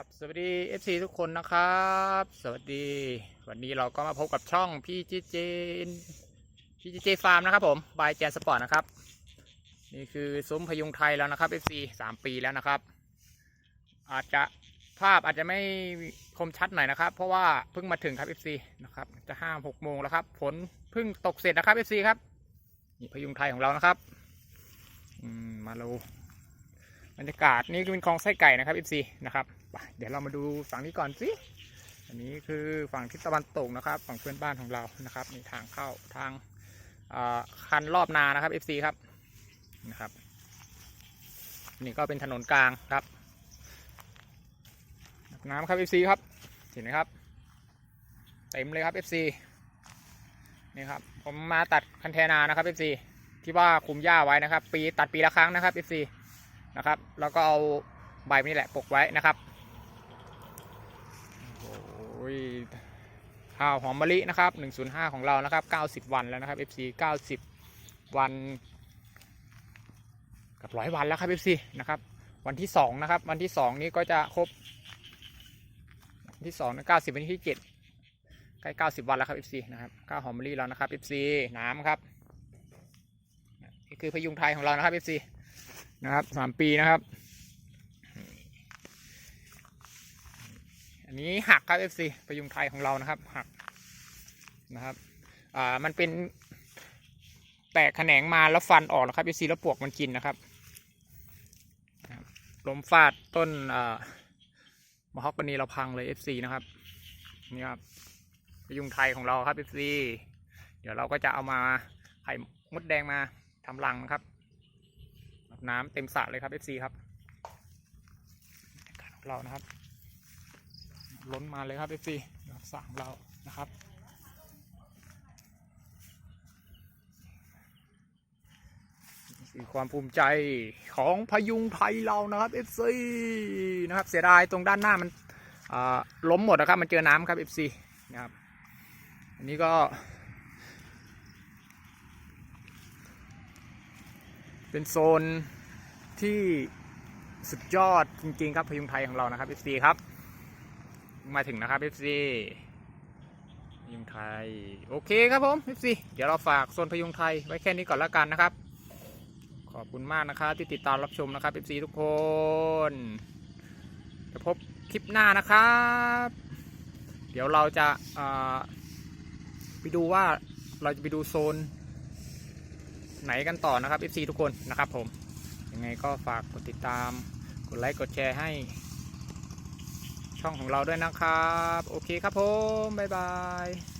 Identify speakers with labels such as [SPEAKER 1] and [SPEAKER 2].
[SPEAKER 1] ครับสวัสดี FC ทุกคนนะครับ สวัสดี วันนี้เราก็มาพบกับช่องพี่จีเจนพี่จีเจฟาร์มนะครับผมบายแจนสปอร์ตนะครับ นี่คือซุ้มพยุงไทยแล้วนะครับ FC สามปีแล้วนะครับ อาจจะภาพอาจจะไม่คมชัดหน่อยนะครับ เพราะว่าเพิ่งมาถึงครับ FC นะครับจะห้าหกโมงแล้วครับฝนเพิ่งตกเสร็จนะครับ FC ครับนี่พยุงไทยของเรานะครับ อืมมาดู บรรยากาศนี่คือเป็นคลองไส้ไก่นะครับ FC นะครับเดี๋ยวเรามาดูฝั่งนี้ก่อนสิอันนี้คือฝั่งทิศตะวันตกนะครับ ฝั่งเพื่อนบ้านของเรานะครับนี่ทางเข้าทางคันรอบนานะครับ FC ครับนะครับ นี่ก็เป็นถนนกลางครับน้ำครับ FC ครับเห็นไหมครับเต็มเลยครับ FC นี่ครับผมมาตัดคันเทนานะครับ FC ที่ว่าคุมหญ้าไว้นะครับ ปีตัดปีละครั้งนะครับ FC นะครับ แล้วก็เอาใบนี่แหละปกไว้นะครับโอ้ยข้าวหอมมะลินะครับ 105 ของเรานะครับ 90 วันแล้วนะครับ FC 90 วัน กับร้อยวันแล้วครับ FC นะครับ วันที่ 2 นะครับ วันที่ 2 นี้ก็จะครบวันที่2นะ90 วันที่7ใกล้ 90 วันแล้วครับ FC นะครับข้าวหอมมะลิแล้วนะครับ FC น้ำครับนี่คือพยุงไทยของเรานะครับ FC นะครับสามปีนะครับ อันนี้หักครับ FC ประยุงไทยของเรานะครับ หักนะครับอ่ามันเป็นแตกแขนงมาแล้วฟันออกนะครับ FC แล้วปลวกมันกินนะครับลมฟาดต้นอ่ามะฮอกกานีเราพังเลย FC นะครับนี่ครับปยุงไทยของเราครับ FC เดี๋ยวเราก็จะเอามาไข่มดแดงมาทำรังนะครับ น้ำเต็มสระเลยครับ FC ครับบรรยากาศของเรานะครับ ล้นมาเลยครับ FC สระของเรานะครับคือความภูมิใจของพยุงไทยเรานะครับ FC นะครับ เสียดายตรงด้านหน้ามันล้มหมดนะครับ มันเจอน้ำครับ FC นะครับ อันนี้ก็ เป็นโซน ที่สุดยอดจริงๆครับพยุงไทยของเรานะครับ FC ครับ มาถึงนะครับ FC พยุงไทยโอเคครับผม FC เดี๋ยวเราฝากโซนพยุงไทยไว้แค่นี้ก่อนล้วกันนะครับ ขอบคุณมากนะครับที่ติดตามรับชมนะครับ FC ทุกคนจะพบคลิปหน้านะครับ เดี๋ยวเราจะไปดูว่าเราจะไปดูโซนไหนกันต่อนะครับ FC ทุกคนนะครับผม ยังไงก็ฝากกดติดตาม กดไลค์กดแชร์ให้ ช่องของเราด้วยนะครับ โอเคครับผม บ๊ายบาย